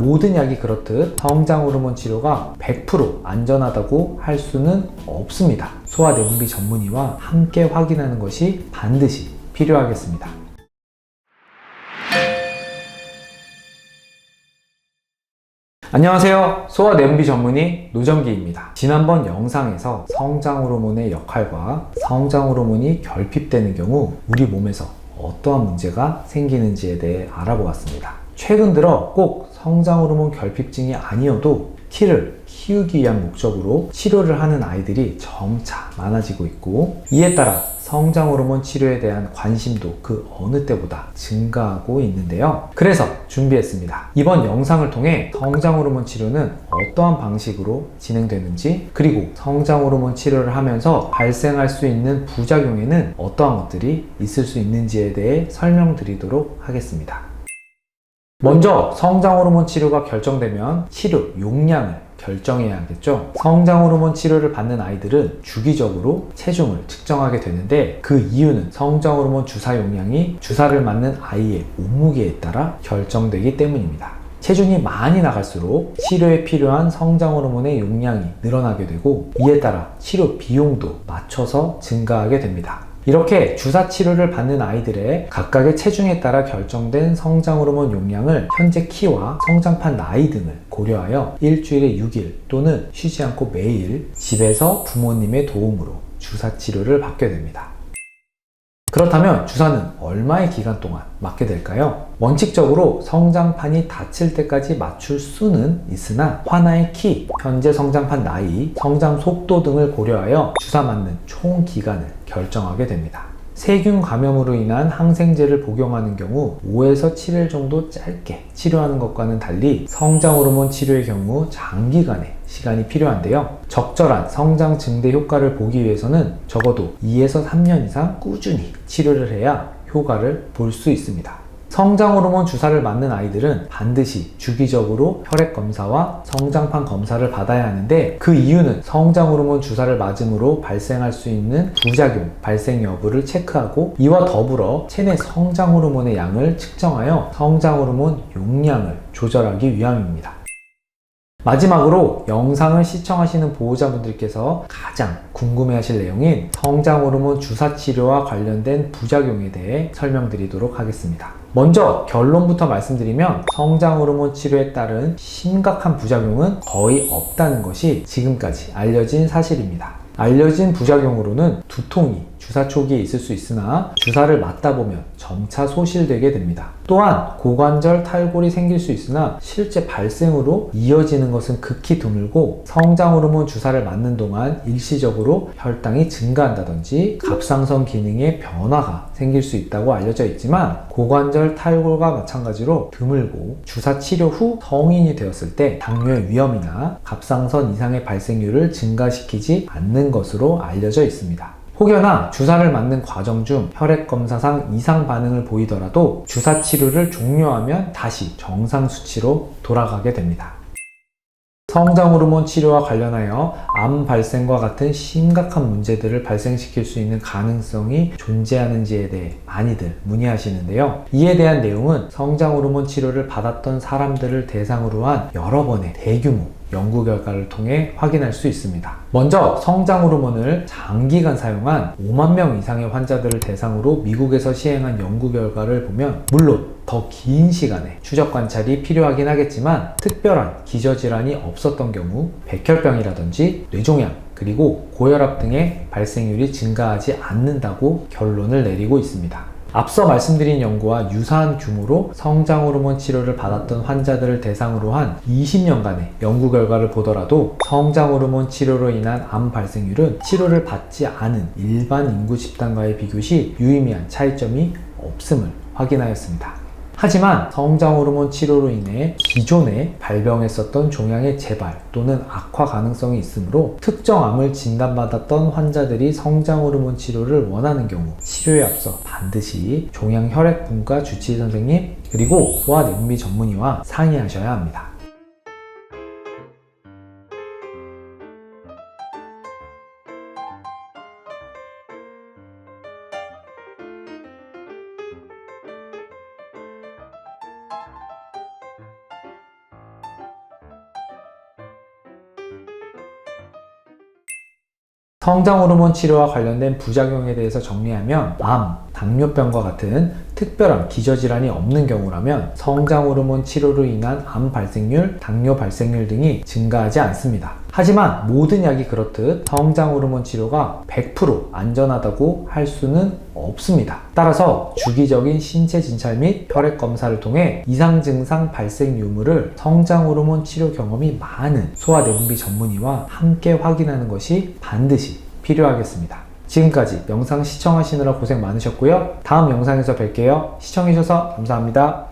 모든 약이 그렇듯 성장 호르몬 치료가 100% 안전하다고 할 수는 없습니다. 소아 내분비 전문의와 함께 확인하는 것이 반드시 필요하겠습니다. 안녕하세요. 소아 내분비 전문의 노정기입니다. 지난번 영상에서 성장 호르몬의 역할과 성장 호르몬이 결핍되는 경우 우리 몸에서 어떠한 문제가 생기는지에 대해 알아보았습니다. 최근 들어 꼭 성장 호르몬 결핍증이 아니어도 키를 키우기 위한 목적으로 치료를 하는 아이들이 점차 많아지고 있고 이에 따라 성장 호르몬 치료에 대한 관심도 그 어느 때보다 증가하고 있는데요. 그래서 준비했습니다. 이번 영상을 통해 성장 호르몬 치료는 어떠한 방식으로 진행되는지 그리고 성장 호르몬 치료를 하면서 발생할 수 있는 부작용에는 어떠한 것들이 있을 수 있는지에 대해 설명드리도록 하겠습니다. 먼저 성장 호르몬 치료가 결정되면 치료 용량을 결정해야 하겠죠. 성장 호르몬 치료를 받는 아이들은 주기적으로 체중을 측정하게 되는데 그 이유는 성장 호르몬 주사 용량이 주사를 맞는 아이의 몸무게에 따라 결정되기 때문입니다. 체중이 많이 나갈수록 치료에 필요한 성장 호르몬의 용량이 늘어나게 되고 이에 따라 치료 비용도 맞춰서 증가하게 됩니다. 이렇게 주사 치료를 받는 아이들의 각각의 체중에 따라 결정된 성장 호르몬 용량을 현재 키와 성장판 나이 등을 고려하여 일주일에 6일 또는 쉬지 않고 매일 집에서 부모님의 도움으로 주사 치료를 받게 됩니다. 그렇다면 주사는 얼마의 기간 동안 맞게 될까요? 원칙적으로 성장판이 닫힐 때까지 맞출 수는 있으나 화나의 키, 현재 성장판 나이, 성장 속도 등을 고려하여 주사 맞는 총 기간을 결정하게 됩니다. 세균 감염으로 인한 항생제를 복용하는 경우 5에서 7일 정도 짧게 치료하는 것과는 달리 성장 호르몬 치료의 경우 장기간의 시간이 필요한데요. 적절한 성장 증대 효과를 보기 위해서는 적어도 2에서 3년 이상 꾸준히 치료를 해야 효과를 볼 수 있습니다. 성장 호르몬 주사를 맞는 아이들은 반드시 주기적으로 혈액 검사와 성장판 검사를 받아야 하는데 그 이유는 성장 호르몬 주사를 맞음으로 발생할 수 있는 부작용 발생 여부를 체크하고 이와 더불어 체내 성장 호르몬의 양을 측정하여 성장 호르몬 용량을 조절하기 위함입니다. 마지막으로 영상을 시청하시는 보호자분들께서 가장 궁금해 하실 내용인 성장 호르몬 주사 치료와 관련된 부작용에 대해 설명드리도록 하겠습니다. 먼저 결론부터 말씀드리면 성장 호르몬 치료에 따른 심각한 부작용은 거의 없다는 것이 지금까지 알려진 사실입니다. 알려진 부작용으로는 두통이 주사 초기에 있을 수 있으나 주사를 맞다 보면 점차 소실되게 됩니다. 또한 고관절 탈골이 생길 수 있으나 실제 발생으로 이어지는 것은 극히 드물고 성장 호르몬 주사를 맞는 동안 일시적으로 혈당이 증가한다든지 갑상선 기능에 변화가 생길 수 있다고 알려져 있지만 고관절 탈골과 마찬가지로 드물고 주사 치료 후 성인이 되었을 때 당뇨의 위험이나 갑상선 이상의 발생률을 증가시키지 않는 것으로 알려져 있습니다. 혹여나 주사를 맞는 과정 중 혈액 검사상 이상 반응을 보이더라도 주사 치료를 종료하면 다시 정상 수치로 돌아가게 됩니다. 성장 호르몬 치료와 관련하여 암 발생과 같은 심각한 문제들을 발생시킬 수 있는 가능성이 존재하는지에 대해 많이들 문의하시는데요. 이에 대한 내용은 성장 호르몬 치료를 받았던 사람들을 대상으로 한 여러 번의 대규모 연구 결과를 통해 확인할 수 있습니다. 먼저 성장 호르몬을 장기간 사용한 5만 명 이상의 환자들을 대상으로 미국에서 시행한 연구 결과를 보면 물론 더 긴 시간의 추적 관찰이 필요하긴 하겠지만 특별한 기저질환이 없었던 경우 백혈병이라든지 뇌종양 그리고 고혈압 등의 발생률이 증가하지 않는다고 결론을 내리고 있습니다. 앞서 말씀드린 연구와 유사한 규모로 성장 호르몬 치료를 받았던 환자들을 대상으로 한 20년간의 연구 결과를 보더라도 성장 호르몬 치료로 인한 암 발생률은 치료를 받지 않은 일반 인구 집단과의 비교 시 유의미한 차이점이 없음을 확인하였습니다. 하지만 성장 호르몬 치료로 인해 기존에 발병했었던 종양의 재발 또는 악화 가능성이 있으므로 특정 암을 진단받았던 환자들이 성장 호르몬 치료를 원하는 경우 치료에 앞서 반드시 종양 혈액 분과 주치의 선생님 그리고 소아 내분비 전문의와 상의하셔야 합니다. 성장 호르몬 치료와 관련된 부작용에 대해서 정리하면 암, 당뇨병과 같은 특별한 기저질환이 없는 경우라면 성장 호르몬 치료로 인한 암 발생률, 당뇨 발생률 등이 증가하지 않습니다. 하지만 모든 약이 그렇듯 성장 호르몬 치료가 100% 안전하다고 할 수는 없습니다. 따라서 주기적인 신체 진찰 및 혈액 검사를 통해 이상 증상 발생 유무를 성장 호르몬 치료 경험이 많은 소아내분비 전문의와 함께 확인하는 것이 반드시 필요하겠습니다. 지금까지 영상 시청하시느라 고생 많으셨고요. 다음 영상에서 뵐게요. 시청해주셔서 감사합니다.